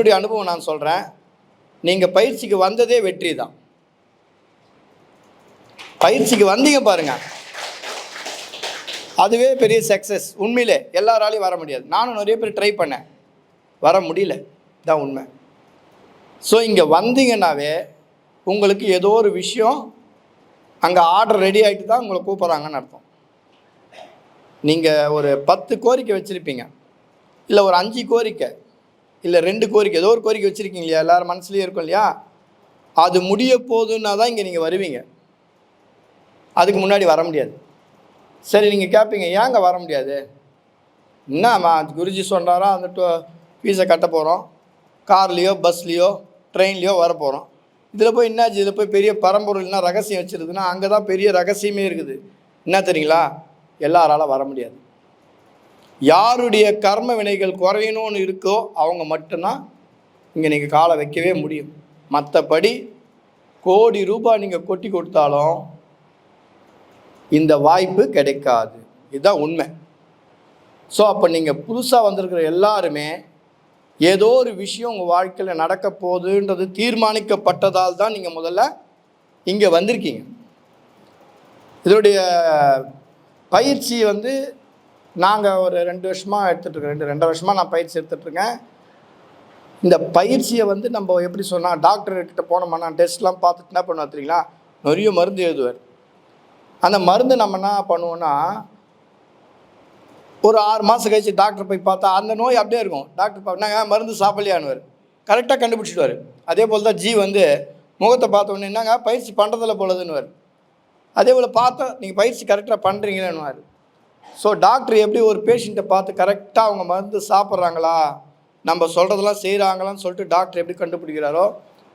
என்னுடைய அனுபவம் நான் சொல்கிறேன் நீங்கள் பயிற்சிக்கு வந்ததே வெற்றி தான். பயிற்சிக்கு வந்தீங்க பாருங்க. அதுவே பெரிய சக்ஸஸ் உண்மையிலே எல்லாராலையும் வர முடியாது. நானும் நிறைய பேர் ட்ரை பண்ணேன். வர முடியல. தான் உண்மை. ஸோ இங்கே வந்தீங்கன்னாவே உங்களுக்கு ஏதோ ஒரு விஷயம் அங்கே ஆர்டர் ரெடி ஆகிட்டு தான் உங்களை கூப்பிட்றாங்கன்னு அர்த்தம். நீங்கள் ஒரு பத்து கோரிக்கை வச்சுருப்பீங்க. இல்லை ஒரு அஞ்சு கோரிக்கை. இல்லை ரெண்டு கோரிக்கை. ஏதோ ஒரு கோரிக்கை வச்சுருக்கீங்க இல்லையா? எல்லாரும் மனசுலேயும் இருக்கும் இல்லையா? அது முடிய போகுதுன்னா தான் இங்கே நீங்கள் வருவீங்க. அதுக்கு முன்னாடி வர முடியாது. சரி நீங்கள் கேட்பீங்க ஏங்க வர முடியாது? என்னம்மா குருஜி சொன்னாரா? அந்த ஃபீஸை கட்ட போகிறோம் கார்லேயோ பஸ்லேயோ ட்ரெயின்லேயோ வர போகிறோம் இதில் போய் என்னாச்சு? இதில் போய் பெரிய பரம்பொருள்னா ரகசியம் வச்சுருக்குன்னா அங்கே தான் பெரிய ரகசியமே இருக்குது. என்ன தெரியுங்களா? எல்லாரால வர முடியாது. யாருடைய கர்ம வினைகள் குறையணும்னு இருக்கோ அவங்க மட்டும்தான் இங்கே நீங்கள் காலை வைக்கவே முடியும். மற்றபடி கோடி ரூபாய் நீங்கள் கொட்டி கொடுத்தாலும் இந்த வாய்ப்பு கிடைக்காது. இதுதான் உண்மை. ஸோ அப்போ நீங்கள் புதுசாக வந்திருக்கிற எல்லாருமே ஏதோ ஒரு விஷயம் உங்கள் வாழ்க்கையில் நடக்க போகுதுன்றது தீர்மானிக்கப்பட்டதால் தான் நீங்கள் முதல்ல இங்கே வந்திருக்கீங்க. இதனுடைய பயிற்சி வந்து நாங்கள் ஒரு ரெண்டு வருஷமாக எடுத்துகிட்ருக்கோம் ரெண்டு ரெண்டரை வருஷமாக நான் பயிற்சி எடுத்துகிட்ருக்கேன் இந்த பயிற்சியை வந்து நம்ம எப்படி சொன்னால் டாக்டர்கிட்ட போனோம்னா டெஸ்ட்லாம் பார்த்துட்டு என்ன பண்ணுவோம் தெரியுங்களா? நிறைய மருந்து எழுதுவார் அந்த மருந்து நம்ம என்ன பண்ணுவோன்னா ஒரு ஆறு மாதம் கழிச்சு டாக்டர் போய் பார்த்தா அந்த நோய் அப்படியே இருக்கும். டாக்டர் பார்த்தாங்க மருந்து சாப்பிடலையானுவார் கரெக்டாக கண்டுபிடிச்சிடுவார். அதே போல் தான் ஜி வந்து முகத்தை பார்த்த உடனே என்னங்க பயிற்சி பண்ணுறதில்ல போலதுன்னுவார். அதே போல் பார்த்தா நீங்கள் பயிற்சி கரெக்டாக பண்ணுறீங்களேன்னுவார் ஸோ டாக்டர் எப்படி ஒரு பேஷண்ட்டை பார்த்து கரெக்டாக அவங்க மருந்து சாப்பிட்றாங்களா? நம்ம சொல்கிறதெல்லாம் செய்கிறாங்களான்னு சொல்லிட்டு டாக்டர் எப்படி கண்டுபிடிக்கிறாரோ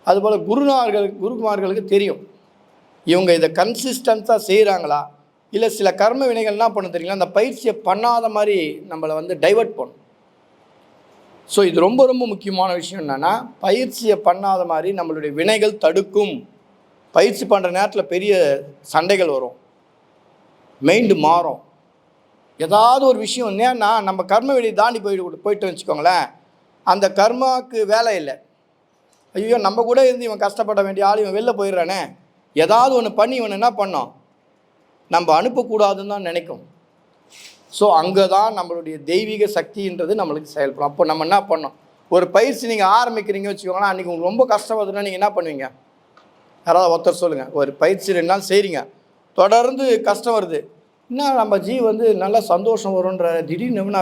அதுபோல் குருநார்கள் குருகுமார்களுக்கு தெரியும். இவங்க இதை கன்சிஸ்டன்ஸாக செய்கிறாங்களா இல்லை சில கர்ம வினைகள் என்ன பண்ண தெரியுங்களா? அந்த பயிற்சியை பண்ணாத மாதிரி நம்மளை வந்து டைவர்ட் பண்ணும். ஸோ இது ரொம்ப ரொம்ப முக்கியமான விஷயம் என்னென்னா பயிற்சியை பண்ணாத மாதிரி நம்மளுடைய வினைகள் தடுக்கும். பயிற்சி பண்ணுற நேரத்தில் பெரிய சண்டைகள் வரும். மைண்டு மாறும். ஏதாவது ஒரு விஷயம் ஏன்னா நம்ம கர்ம வெளியை தாண்டி போயிட்டு போயிட்டு வச்சுக்கோங்களேன் அந்த கர்மாவுக்கு வேலை இல்லை. ஐயோ நம்ம கூட இருந்து இவன் கஷ்டப்பட வேண்டிய ஆள் இவன் வெளில போயிடுறானே. ஏதாவது ஒன்று பண்ணி இவன் என்ன பண்ணோம்? நம்ம அனுப்பக்கூடாதுன்னு தான் நினைக்கும். ஸோ அங்கே தான் நம்மளுடைய தெய்வீக சக்தின்றது நம்மளுக்கு செயல்படும். அப்போ நம்ம என்ன பண்ணோம்? ஒரு பயிற்சி நீங்கள் ஆரம்பிக்கிறீங்க வச்சுக்கோங்களேன் அன்றைக்கி உங்களுக்கு ரொம்ப கஷ்டப்படுதுன்னா நீங்கள் என்ன பண்ணுவீங்க? யாராவது ஒருத்தர் சொல்லுங்கள் ஒரு பயிற்சி ரெண்டு நாள் செய்கிறீங்க தொடர்ந்து கஷ்டம் வருது. என்ன நம்ம ஜி வந்து நல்லா சந்தோஷம் வரும்ன்ற திடீர்னு என்ன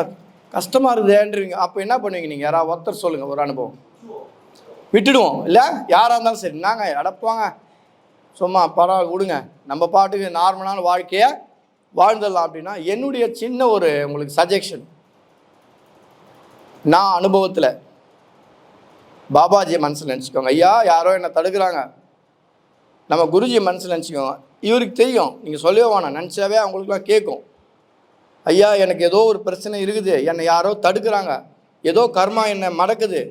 கஷ்டமாக இருக்குதேன்றீங்க அப்போ என்ன பண்ணுவீங்க நீங்கள் யாராவது ஒருத்தர் சொல்லுங்கள் ஒரு அனுபவம். விட்டுடுவோம் இல்லை? யாராக இருந்தாலும் சரி. நாங்கள் அடப்பாங்க. சும்மா பரவாயில்ல விடுங்க. நம்ம பாட்டுக்கு நார்மலான வாழ்க்கையை வாழ்ந்துடலாம் அப்படின்னா என்னுடைய சின்ன ஒரு உங்களுக்கு சஜெஷன் நான் அனுபவத்தில் பாபாஜி மனசில் நினச்சிக்கோங்க. ஐயா யாரோ என்னை தடுக்கிறாங்க. நம்ம குருஜி மனசில் நினச்சிக்கோங்க. இவருக்கு தெரியும். நீங்கள் சொல்லவே வேணாம். நினச்சாவே அவங்களுக்குலாம் கேட்கும். ஐயா எனக்கு ஏதோ ஒரு பிரச்சனை இருக்குது. என்னை யாரோ தடுக்கிறாங்க. ஏதோ கர்மா என்னை மடக்குது.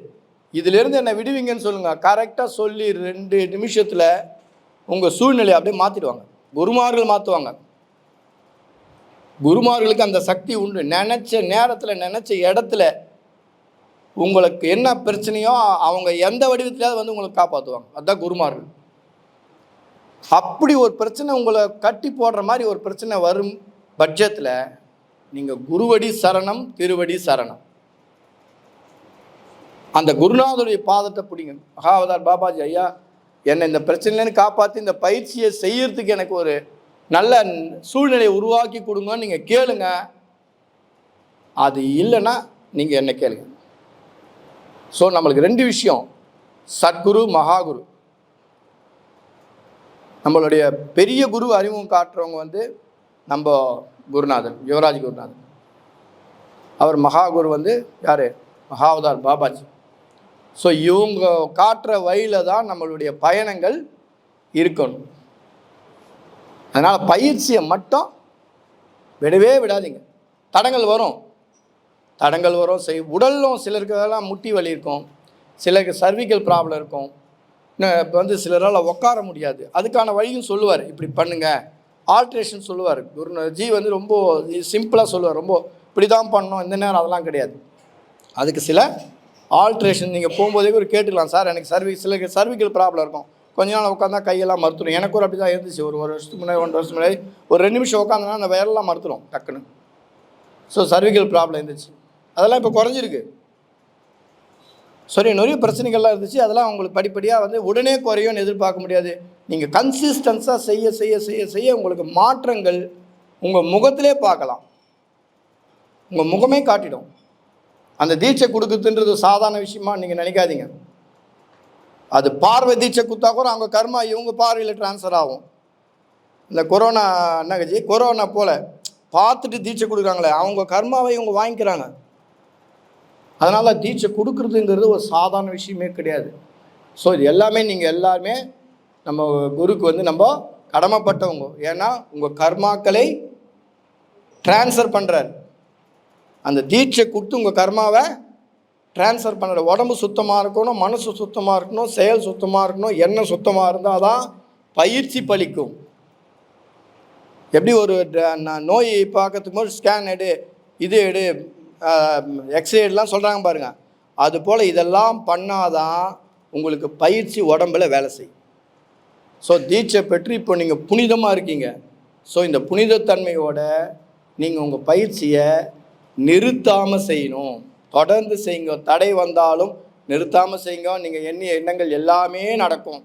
இதிலேருந்து என்னை விடுவீங்கன்னு சொல்லுங்கள் கரெக்டாக சொல்லி ரெண்டு நிமிஷத்தில் உங்கள் சூழ்நிலையை அப்படியே மாற்றிடுவாங்க குருமார்கள் மாற்றுவாங்க குருமார்களுக்கு அந்த சக்தி உண்டு. நினச்ச நேரத்தில் நினச்ச இடத்துல உங்களுக்கு என்ன பிரச்சனையோ அவங்க எந்த வடிவத்திலாவது வந்து உங்களுக்கு காப்பாற்றுவாங்க அதுதான் குருமார்கள். அப்படி ஒரு பிரச்சனை உங்களை கட்டி போடுற மாதிரி ஒரு பிரச்சனை வரும் பட்சத்தில் நீங்கள் குருவடி சரணம் திருவடி சரணம். அந்த குருநாதருடைய பாதத்தை பிடிங்க. மகாவதார் பாபாஜி ஐயா என்னை இந்த பிரச்சனையிலேருந்து காப்பாற்றி இந்த பயிற்சியை செய்யறதுக்கு எனக்கு ஒரு நல்ல சூழ்நிலையை உருவாக்கி கொடுங்கன்னு நீங்கள் கேளுங்க. அது இல்லைன்னா நீங்கள் என்ன கேளுங்க. ஸோ நம்மளுக்கு ரெண்டு விஷயம். சத்குரு மகாகுரு. நம்மளுடைய பெரிய குரு அறிமுகம் காட்டுறவங்க வந்து நம்ம குருநாதன் யுவராஜ் குருநாதன். அவர் மகாகுரு வந்து யார்? மகாவதார் பாபாஜி. ஸோ இவங்க காட்டுற வழியில் தான் நம்மளுடைய பயணங்கள் இருக்கணும். அதனால் பயிற்சியை மட்டும் விடவே விடாதீங்க. தடங்கள் வரும். தடங்கள் வரும். செய் உடலும் சிலருக்கெல்லாம் முட்டி வலி இருக்கும். சிலருக்கு சர்விக்கல் ப்ராப்ளம் இருக்கும். இப்போ வந்து சிலரால் உட்கார முடியாது. அதுக்கான வழியும் சொல்லுவார். இப்படி பண்ணுங்க. ஆல்ட்ரேஷன் சொல்லுவார். குரு ஜி வந்து ரொம்ப சிம்பிளாக சொல்லுவார். ரொம்ப இப்படி தான் பண்ணணும். இந்த நேரம் அதெல்லாம் கிடையாது. அதுக்கு சில ஆல்ட்ரேஷன் நீங்கள் போகும்போதே ஒரு கேட்டுக்கலாம். சார் எனக்கு சர்வி சில சர்விக்கல் ப்ராப்ளம் இருக்கும். கொஞ்ச நாள் உட்காந்தா கையெல்லாம் மறுத்துடும். எனக்கு ஒரு அப்படி தான் இருந்துச்சு. ஒரு ஒரு வருஷத்துக்கு முன்னாடி ஒன்றரை வருஷத்துக்கு முன்னாடி ஒரு ரெண்டு நிமிஷம் உட்காந்தனா அந்த வயரெல்லாம் மறுத்துடும். டக்குன்னு. ஸோ சர்விக்கல் ப்ராப்ளம் இருந்துச்சு. அதெல்லாம் இப்போ குறைஞ்சிருக்கு. சரி நிறைய பிரச்சனைகள்லாம் இருந்துச்சு. அதெல்லாம் உங்களுக்கு படிப்படியாக வந்து உடனே குறையும்னு எதிர்பார்க்க முடியாது. நீங்கள் கன்சிஸ்டன்ஸாக செய்ய செய்ய செய்ய செய்ய உங்களுக்கு மாற்றங்கள் உங்கள் முகத்திலே பார்க்கலாம். உங்கள் முகமே காட்டிடும். அந்த தீட்சை கொடுக்குறதுன்றது சாதாரண விஷயமா நீங்கள் நினைக்காதீங்க. அது பார்வை தீட்சை கொடுத்தா கூட அவங்க கர்மா இவங்க பார்வையில் ட்ரான்ஸ்ஃபர் ஆகும். இந்த கொரோனா என்னகஜி கொரோனா போல் பார்த்துட்டு தீட்சை கொடுக்குறாங்களே. அவங்க கர்மாவை இவங்க வாங்கிக்கிறாங்க. அதனால் தீட்சை கொடுக்குறதுங்கிறது ஒரு சாதாரண விஷயமே கிடையாது. ஸோ இது எல்லாமே நீங்கள் எல்லாருமே நம்ம குருக்கு வந்து நம்ம கடமைப்பட்டவங்க. ஏன்னா உங்கள் கர்மாக்களை ட்ரான்ஸ்ஃபர் பண்ணுறார் அந்த தீட்சை கொடுத்து உங்கள் கர்மாவை ட்ரான்ஸ்ஃபர் பண்ணுற உடம்பு சுத்தமாக இருக்கணும் மனசு சுத்தமாக இருக்கணும் செயல் சுத்தமாக இருக்கணும் எண்ணம் சுத்தமாக இருந்தால் தான் பயிற்சி பலிக்கும். எப்படி ஒரு ட- நோய் பார்க்கறதுக்கு போது ஸ்கேன் எடு இது எடு எக்ஸைட்லாம் சொல்கிறாங்க பாருங்கள் அதுபோல் இதெல்லாம் பண்ணாதான் உங்களுக்கு பயிற்சி உடம்புல வேலை செய்யும். ஸோ தீட்சை பெற்று இப்போ நீங்கள் புனிதமாக இருக்கீங்க. ஸோ இந்த புனிதத்தன்மையோட நீங்கள் உங்கள் பயிற்சியை நிறுத்தாமல் செய்யணும். தொடர்ந்து செய்யுங்க. தடை வந்தாலும் நிறுத்தாமல் செய்யுங்க. நீங்கள் எண்ணிய எண்ணங்கள் எல்லாமே நடக்கும்.